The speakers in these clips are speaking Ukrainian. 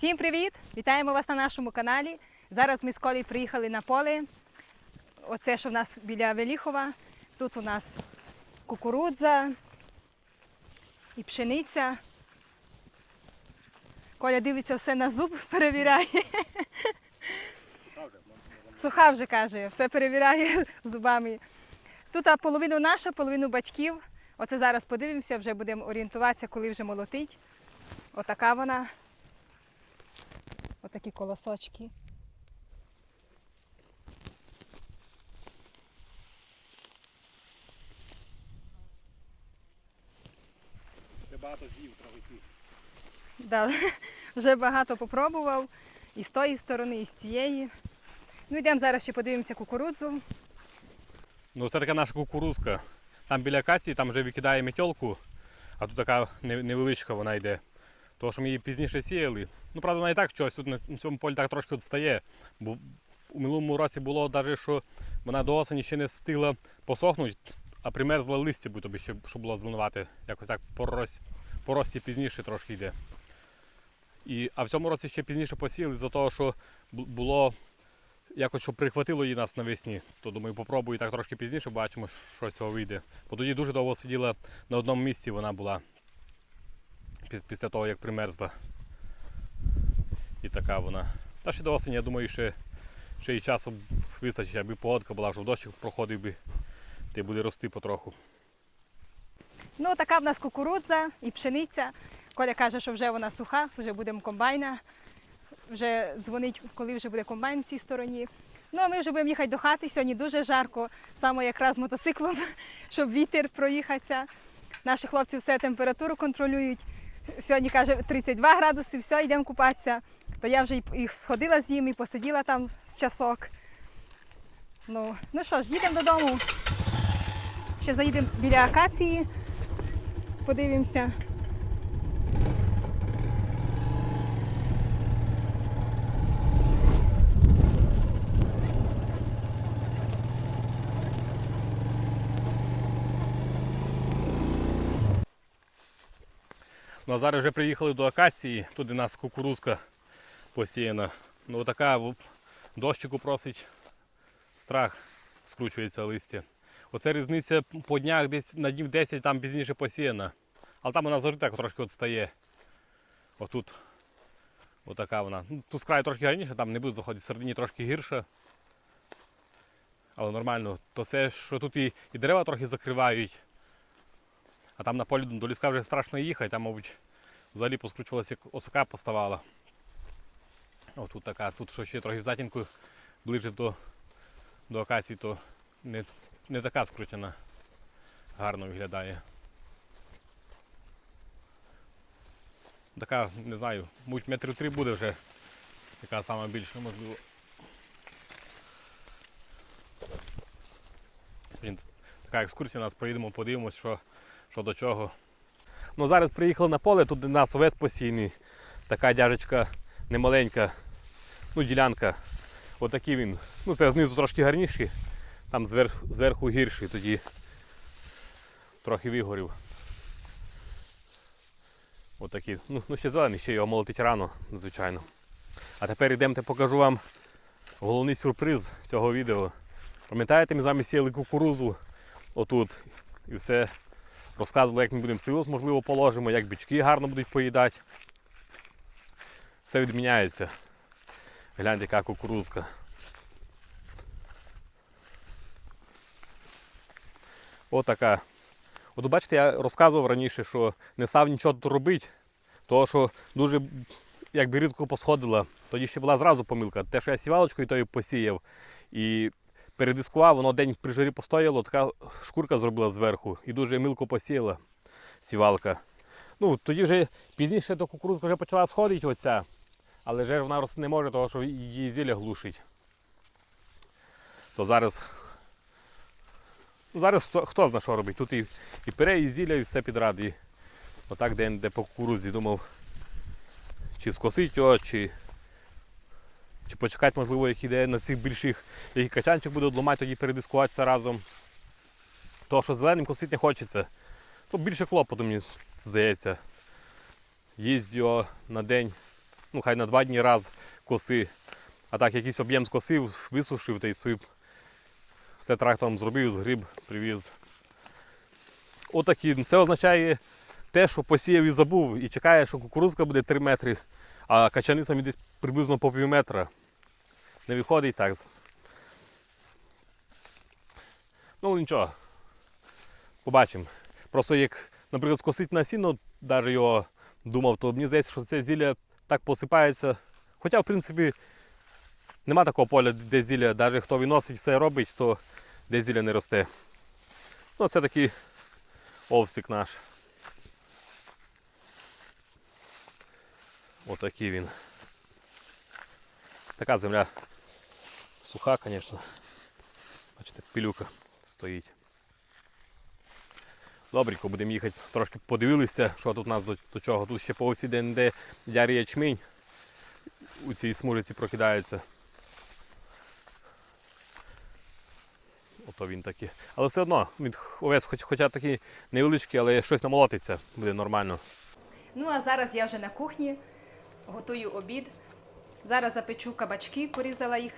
Всім привіт! Вітаємо вас на нашому каналі. Зараз ми з Колею приїхали на поле. Оце, що в нас біля Веліхова. Тут у нас кукурудза і пшениця. Коля дивиться все на зуб, перевіряє. Суха вже каже, все перевіряє зубами. Тут половину наша, половину батьків. Оце зараз подивимося, вже будемо орієнтуватися, коли вже молотить. Отака вона. Отакі колосочки. Ти багато з'їв травики. Да, вже багато попробував і з тої сторони, і з цієї. Ну йдемо зараз ще подивимося кукурудзу. Ну це така наша кукурузка. Там біля акації, там вже викидає метьолку, а тут така невеличка вона йде. Тому що ми її пізніше сіяли. Ну, правда, вона і так щось тут на цьому полі так трошки відстає. Бо у минулому році було навіть, що вона до осені ще не встигла посохнути, а примерзла листя, будь тобі, щоб, щоб було зеленувати. Якось так по, рос, рості пізніше трошки йде. І, а в цьому році ще пізніше посіяли за того, що було якось щоб прихватило її нас навесні, то думаю, попробую так трошки пізніше, бачимо, що з цього вийде. Бо тоді дуже довго сиділа на одному місці, вона була після того, як примерзла. І така вона. Та ще до осені, я думаю, ще, ще і часу вистачить, аби погодка була, щоб дощик проходив би, ти буде рости потроху. Ну, така в нас кукурудза і пшениця. Коля каже, що вже вона суха, вже будемо комбайна. Вже дзвонить, коли вже буде комбайн в цій стороні. Ну, а ми вже будемо їхати до хати. Сьогодні дуже жарко, саме якраз мотоциклом, щоб вітер проїхатися. Наші хлопці все температуру контролюють. Сьогодні каже 32 градуси, все, йдемо купатися. То я вже і сходила з ним, і посиділа там з часок. Ну, ну що ж, їдемо додому. Ще заїдемо біля акації, подивимося. Ну а зараз вже приїхали до акації, тут у нас кукурузка посіяна. Ну така дощику просить страх, скручується листя. Оце різниця по днях десь на днів 10 там пізніше посіяна. Але там вона завжди так трошки відстає. Отут. Отака вона. Ну, тут з трошки гарніше, там не буде заходити, середині трошки гірше. Але нормально. То це, що тут і, і дерева трохи закривають. А там на полі до ліска вже страшно їхати, там, мабуть, взагалі поскручувалася, як осока поставала. О, тут така, тут що ще трохи в затінку ближче до, до акації, то не, не така скручена. Гарно виглядає. Така, не знаю, мабуть, метрів три буде вже. Така сама більша, можливо. Така екскурсія нас проїдемо, подивимось, що що до чого. Ну, зараз приїхали на поле, тут у нас овес посійний, така дяжечка немаленька, ну, ділянка. Отакий він. Ну, це знизу трошки гарніший, там зверху, зверху гірший, тоді трохи вигорів. Отакий. Ну, ну, ще зелений, ще його молотить рано, звичайно. А тепер йдемте покажу вам головний сюрприз цього відео. Пам'ятаєте, ми з вами сіяли кукурузу отут і все розказували, як ми будемо силос, можливо, положимо, як бички гарно будуть поїдати. Все відміняється. Гляньте, яка кукурузка. Отака. От бачите, я розказував раніше, що не став нічого тут робити, тому що дуже якби рідко посходила. Тоді ще була зразу помилка. Те, що я сівалочкою тою посіяв і передискував, воно день при жарі постояло, така шкурка зробила зверху і дуже мілко посіяла сівалка. Ну, тоді вже пізніше до кукурузка вже почала сходити оця, але вже вона рости не може, тому що її зілля глушить. То зараз. Зараз хто, хто знає, що робить. Тут і, і пере, і зілля, і все підряд. І отак де, де по кукурузі думав, чи скосить його, чи, чи почекати, можливо, як іде на цих більших, який качанчик буде odламати, тоді передискуватися разом. То, що зеленим косити не хочеться, то більше клопоту, мені здається. Їсть його на день ну хай на два дні раз коси. А так якийсь об'єм скосив, висушив та й свій все трактором зробив, згріб, привіз. Отакі. Це означає те, що посіяв і забув, і чекає, що кукурузка буде 3 метри, а качани самі десь приблизно по пів метра. Не виходить так. Ну нічого. Побачимо. Просто як, наприклад, скосить на сіно, навіть його думав, то мені здається, що це зілля так посипається. Хоча, в принципі, нема такого поля, де зілля, навіть хто виносить, все робить, то де зілля не росте. Ну, це такий овсик наш. Отакий він. Така земля суха, звісно. Бачите, пилюка стоїть. Добренько, будемо їхати, трошки подивилися, що тут у нас до, до чого. Тут ще по осі де ярий ячмінь у цій смужиці прокидається. Ото він такий. Але все одно, він овес, хоч, хоча такий невеличкий, але щось намолотиться, буде нормально. Ну а зараз я вже на кухні готую обід. Зараз запечу кабачки, порізала їх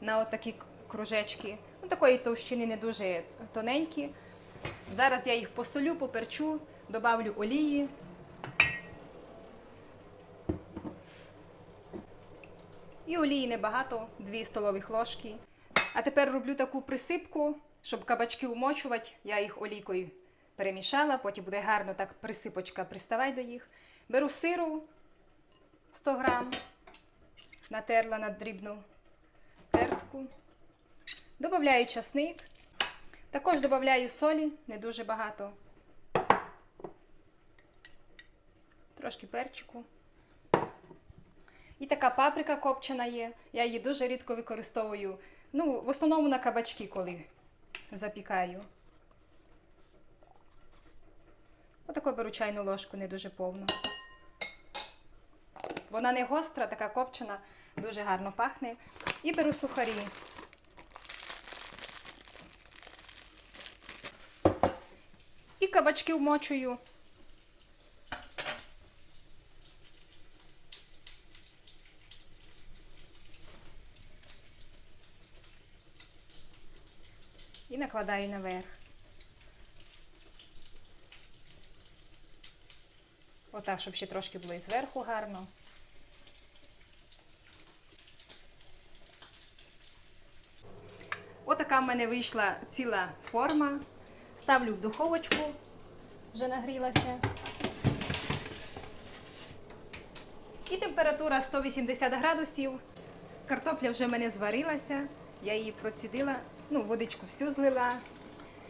на отакі кружечки. Ну, такої товщини не дуже тоненькі. Зараз я їх посолю, поперчу, добавлю олії. І олії небагато, 2 столових ложки. А тепер роблю таку присипку, щоб кабачки умочувати. Я їх олійкою перемішала, потім буде гарно так присипочка приставай до їх. Беру сиру 100 грам, натерла на дрібну тертку. Добавляю часник. Також додаю солі, не дуже багато. Трошки перчику. І така паприка копчена є. Я її дуже рідко використовую. Ну, в основному на кабачки, коли запікаю. Отаку беру чайну ложку, не дуже повну. Вона не гостра, така копчена, дуже гарно пахне. І беру сухарі. Кабачки вмочую. І накладаю наверх. Отак, щоб ще трошки було і зверху гарно. Отака в мене вийшла ціла форма. Ставлю в духовочку, вже нагрілася. І температура 180 градусів. Картопля вже в мене зварилася. Я її процідила, ну, водичку всю злила.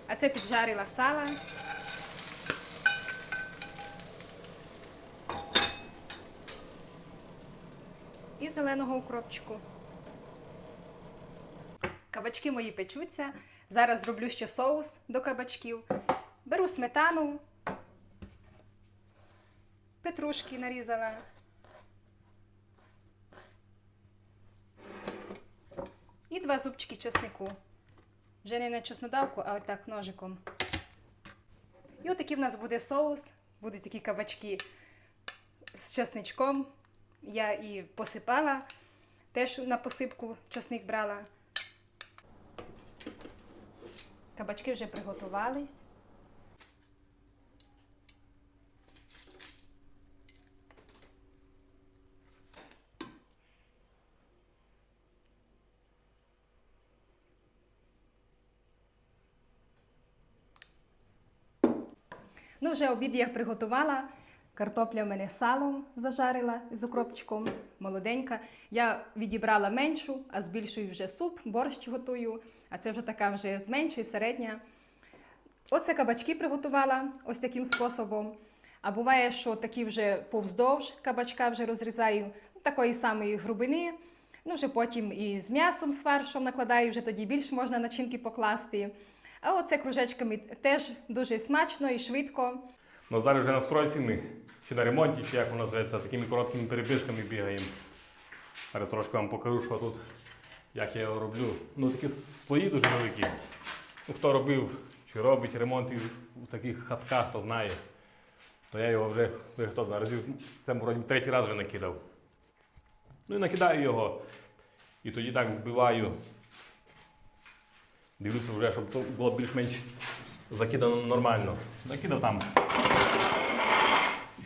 А це піджарила сала. І зеленого укропчику. Кабачки мої печуться. Зараз зроблю ще соус до кабачків. Беру сметану, петрушки нарізала. І два зубчики чеснику. Вже не на чеснодавку, а отак ножиком. І отакий в нас буде соус. Будуть такі кабачки з чесничком. Я і посипала, теж на посипку чесник брала. Кабачки вже приготувались. Ну, вже обід я приготувала. Картопля в мене салом зажарила з укропчиком, молоденька. Я відібрала меншу, а з більшою вже суп, борщ готую. А це вже така вже з меншої, середня. Оце кабачки приготувала ось таким способом. А буває, що такі вже повздовж кабачка вже розрізаю, такої самої грубини. Ну, вже потім і з м'ясом, з фаршем накладаю, вже тоді більш можна начинки покласти. А оце кружечками теж дуже смачно і швидко. Ну зараз вже на стройці ми, чи на ремонті, чи як воно називається, такими короткими перебіжками бігаємо. Зараз трошки вам покажу, що тут, як я його роблю. Ну такі слої дуже великі. Ну, хто робив чи робить ремонт в таких хатках, хто знає. То я його вже, хто знає, разів, це вроді третій раз вже накидав. Ну і накидаю його. І тоді так збиваю. Дивлюся вже, щоб то було більш-менш закидано нормально. Накидав там.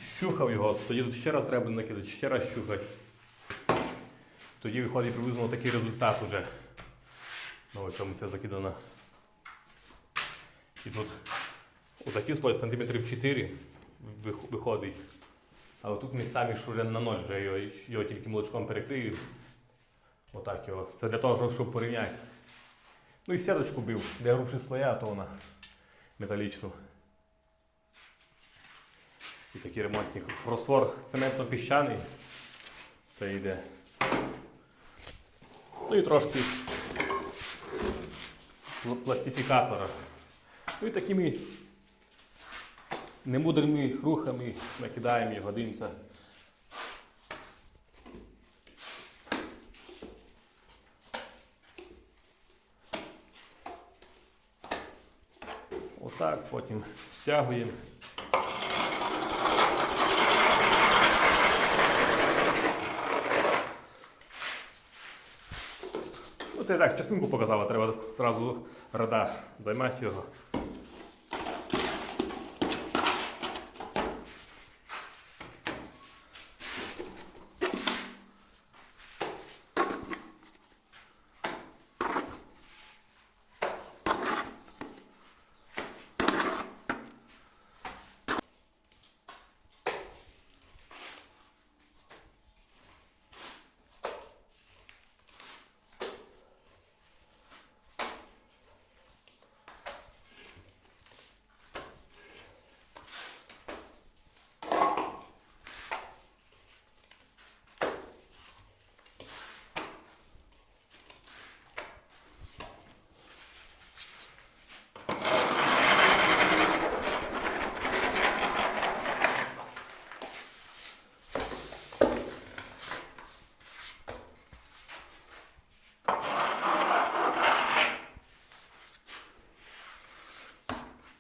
Щухав його, тоді тут ще раз треба накидати, ще раз щухати. Тоді виходить приблизно такий результат уже. Ну, ось вам це закидано. І тут отакий слой сантиметрів 4 виходить. Але тут місцями ж вже на ноль, вже його, його тільки молочком перекрию. Отак його. Це для того, щоб порівняти. Ну і сіточку бив, де грубші слоя, то вона металічну. І такі ремонтні. Просвор цементно-піщаний. Це йде. Ну і трошки пластифікатора. Ну і такими немудрими рухами накидаємо його, дивимося. Отак, потім стягуємо. Це так, частинку показала, треба зразу рада займати його.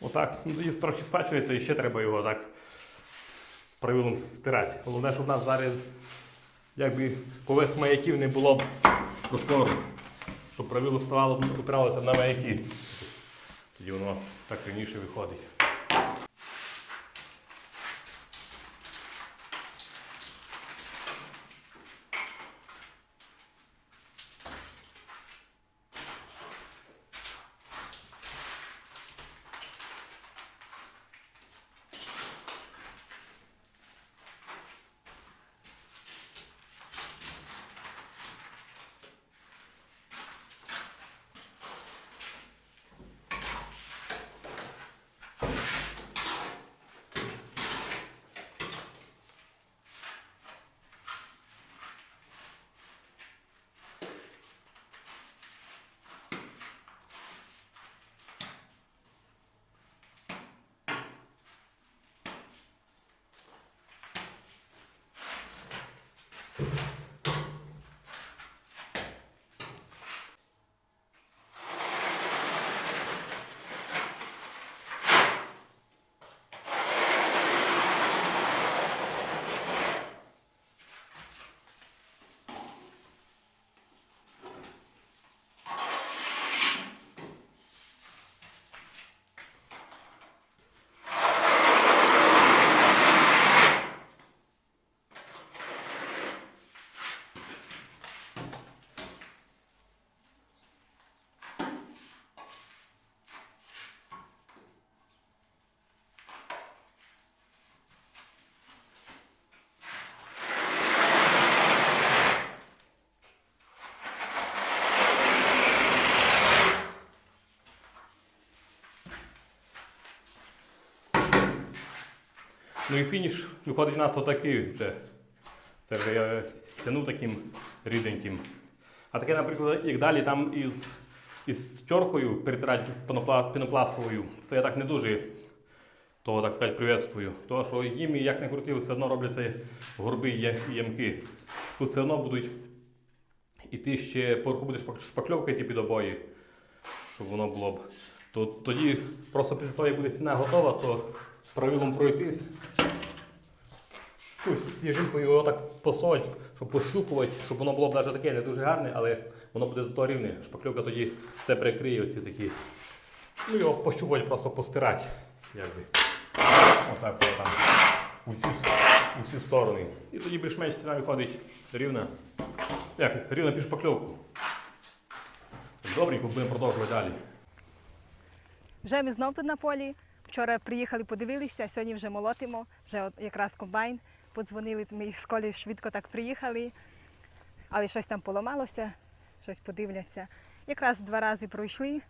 Отак. Ну, тоді трохи сфачується і ще треба його так правилом стирати. Головне, щоб у нас зараз якби поверх маяків не було б простору. Щоб правило ставало, опиралося на маяки. Тоді воно так раніше виходить. Ну і фініш виходить у нас отакий вже. Це вже я стягнув таким ріденьким. А таке, наприклад, як далі там із, із теркою перетирати пенопластовою, то я так не дуже того, так сказати, приветствую. Тому що їм, як не крутили, все одно робляться горби і ямки. Тут все одно будуть іти ще поверху буде шпак- шпакльовка йти під обої, щоб воно було б. То, тоді просто після того, як буде ціна готова, то правилом пройтись з сніжинкою його так посоль, щоб пощупувати, щоб воно було б навіть таке не дуже гарне, але воно буде зато рівне. Шпакльовка тоді це прикриє ось ці такі. Ну його пощупувати, просто постирати. Якби. Отак от там. Усі, усі сторони. І тоді більш-менш стіна виходить рівна. Як? Рівна під шпакльовку. Добренько будемо продовжувати далі. Вже ми знов тут на полі. Вчора приїхали, подивилися, сьогодні вже молотимо. Вже якраз комбайн подзвонили, ми з колі швидко так приїхали, але щось там поламалося, щось подивляться. Якраз два рази пройшли.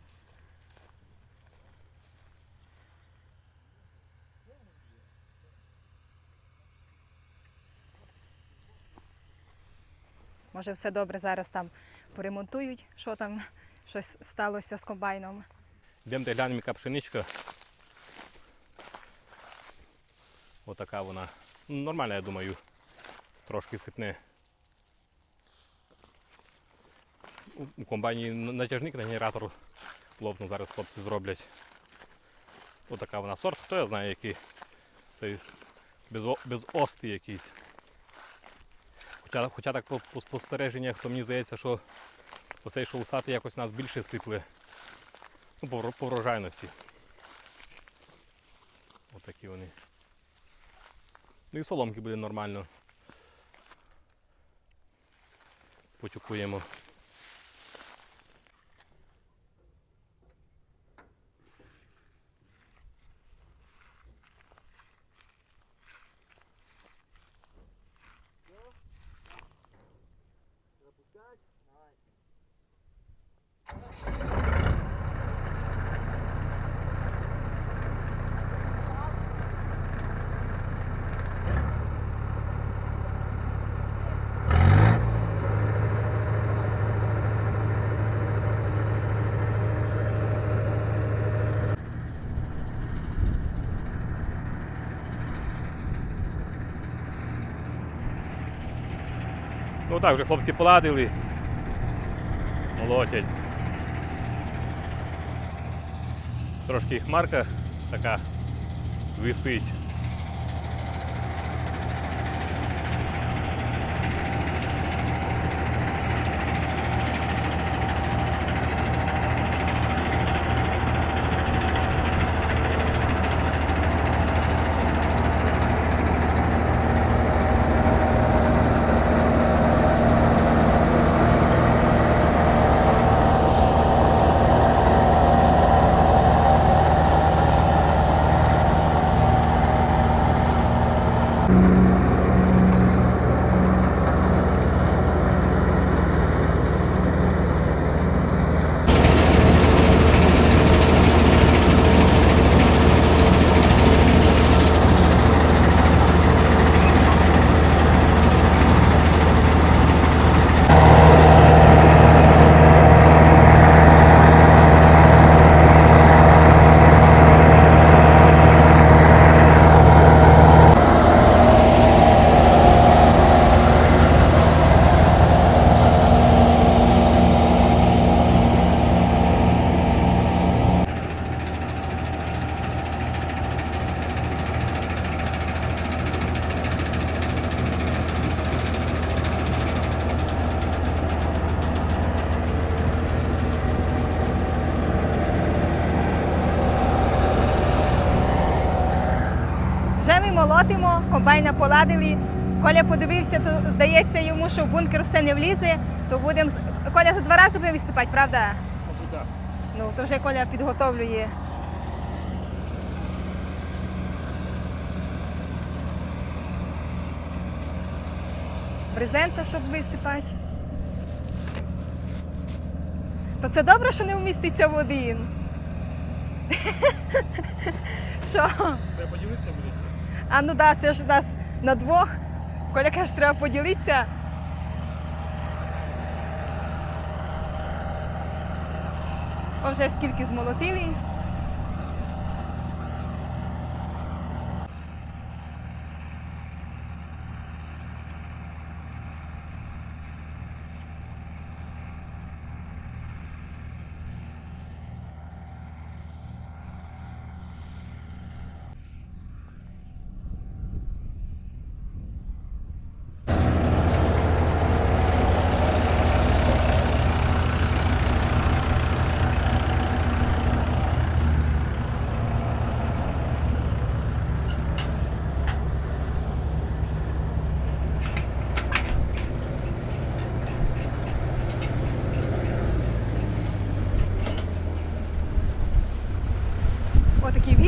Може, все добре, зараз там поремонтують, що там щось сталося з комбайном. Йдемо глянемо, яка пшеничка. Отака вона. Нормальна, я думаю. Трошки сипне. У- комбайні натяжник на генератор лопнув, зараз хлопці зроблять. Отака вона сорт, хто я знає, який. Цей без, без ости якийсь. Хоча, хоча так по, по спостереженнях, то мені здається, що оцей що усатий якось нас більше сипле. Ну, по, по врожайності. Отакі вони. Ну і соломки буде нормально. Потюкуємо. Ну вже хлопці поладили. Молотять. Трошки хмарка така висить. Вже ми молотимо, комбайна поладили. Коля подивився, то здається йому, що в бункер все не влізе, то будемо. Коля за два рази буде виступати, правда? Ну, то вже Коля підготовлює. Брезента, щоб висипати. То це добре, що не вміститься в один. Що? Треба поділитися буде? А ну да, це ж у нас на двох. Коля каже, треба поділитися. Вже скільки змолотили.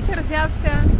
Вітер взявся.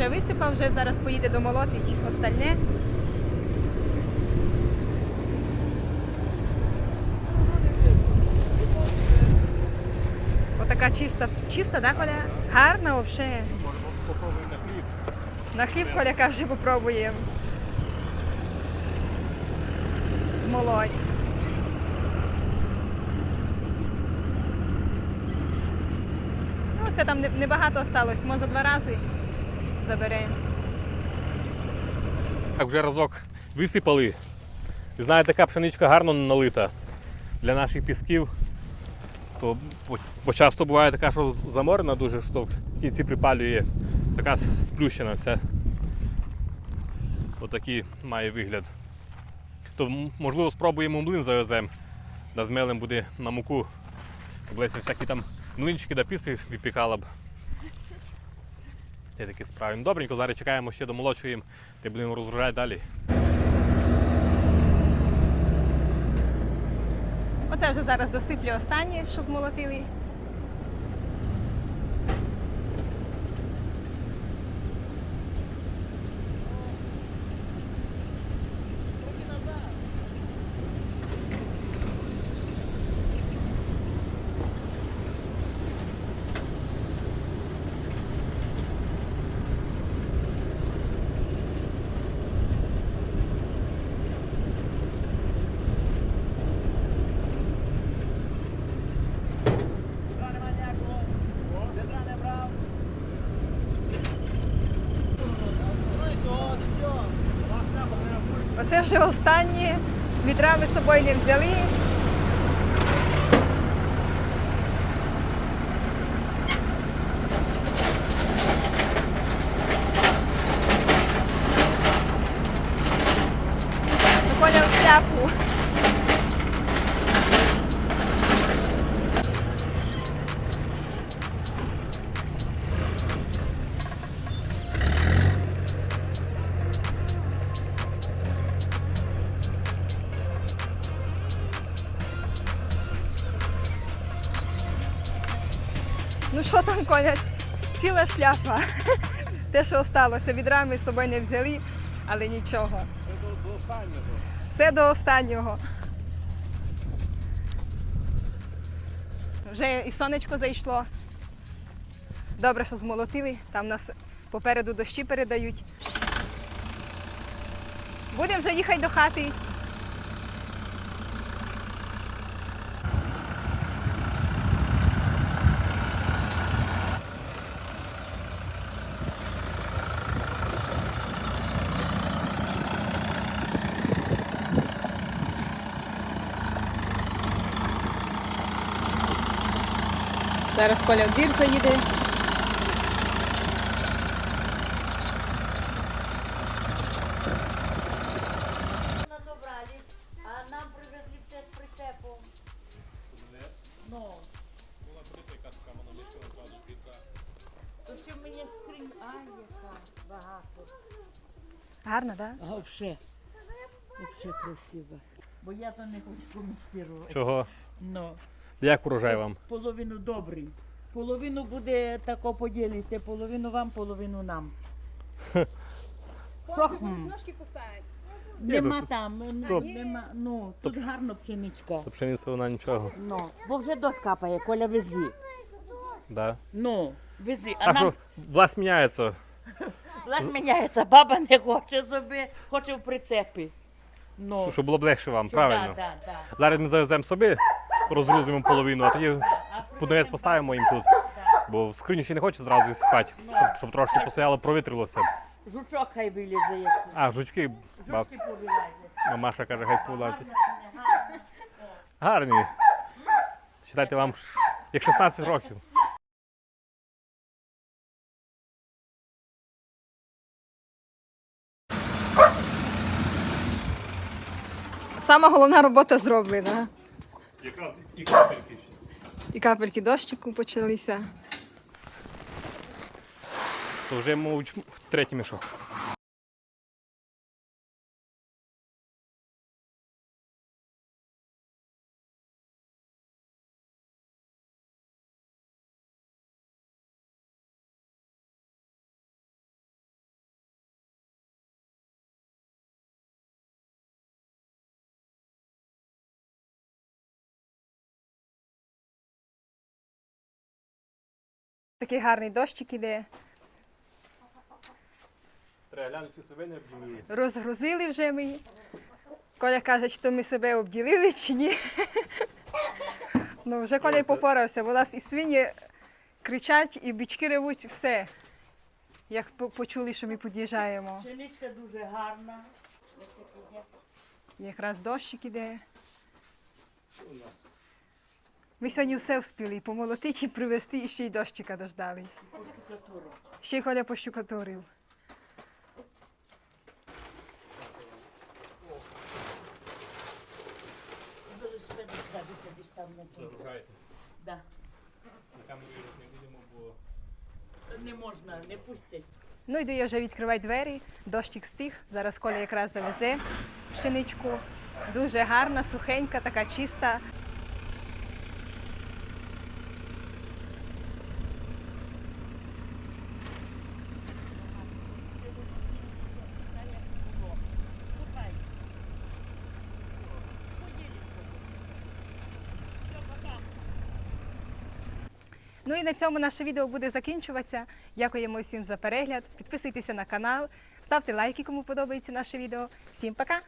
Вже висипав, вже зараз поїде домолотить остальне. Отака чиста, чиста, да, Коля? Гарна взагалі. Попробуємо на хліб. На хліб Коля каже, попробуємо. Змолоть. Ну, це там небагато осталось, може два рази заберемо. Так, вже разок висипали. І знаєте, така пшеничка гарно налита для наших пісків. То бо часто буває така, що заморена дуже, що в кінці припалює така сплющена. Це отакий має вигляд. То можливо спробуємо млин завеземо. Да змелем буде на муку. Облеся всякі там млинчики да піси випікала б. Я таки справи. Ну, Добренько, зараз чекаємо ще домолочуємо, ти будемо розгружати далі. Оце вже зараз досиплю останнє, що змолотили. Оце вже останні вітра ми з собою не взяли. Коля? Ціла шляпа. Те, що осталося, відра ми з собою не взяли, але нічого. До останнього. Все до останнього. Вже і сонечко зайшло. Добре, що змолотили. Там нас попереду дощі передають. Будемо вже їхати до хати. Зараз Коля в двір заїде. Ну. Гарно, так? А взагалі, взагалі красиво. Бо я то не хочу коментувати. Чого? Ну, Як урожай вам? половину добрий. Половину буде тако поділити, половину вам, половину нам. Що хм? Ножки кусають. Нема тут- там, ну, то- нема, ну, тут гарно пшеничка. То пшениця вона нічого. Ну, бо вже дощ капає, Коля вези. Да. Ну, вези. А Так що нам власть міняється. власть міняється, баба не хоче собі, хоче в прицепі. Ну, Щоб- Щоб було б легше вам, що- правильно? Да, да, да. Зараз ми завеземо собі, розгрузимо половину, а тоді А подивець поставимо їм тут. Бо в скриню ще не хоче зразу відсипати, щоб, щоб трошки постояло, провітрилося. Жучок хай вилізе. А, жучки, баб, Жучки повилазять. мамаша каже, хай повлазять. Гарні. Читайте вам ш- як 16 років. Сама головна робота зроблена. Якраз і капельки ще. І капельки дощику почалися. То вже, мабуть, третій мішок. Такий гарний дощик іде. Треба глянути, чи себе не обділили. Розгрузили вже ми. Коля каже, чи то ми себе обділили, чи ні. ну, вже Коля й попорався, бо у нас і свині кричать, і бички ревуть, все. Як почули, що ми під'їжджаємо. Пшеничка дуже гарна. Якраз дощик іде. У нас. Ми сьогодні все вспіли і помолотити, і привезти, і ще й дощика дождались. Ще й Коля пощукатурив. Дуже сюди десь десь там не тут. Да. На камеру не будемо, бо Не можна, не пустять. Ну йду я вже відкривай двері, дощик стих. Зараз Коля якраз завезе пшеничку. Дуже гарна, сухенька, така чиста. І на цьому наше відео буде закінчуватися. Дякуємо всім за перегляд. Підписуйтеся на канал, ставте лайки, кому подобається наше відео. Всім пока!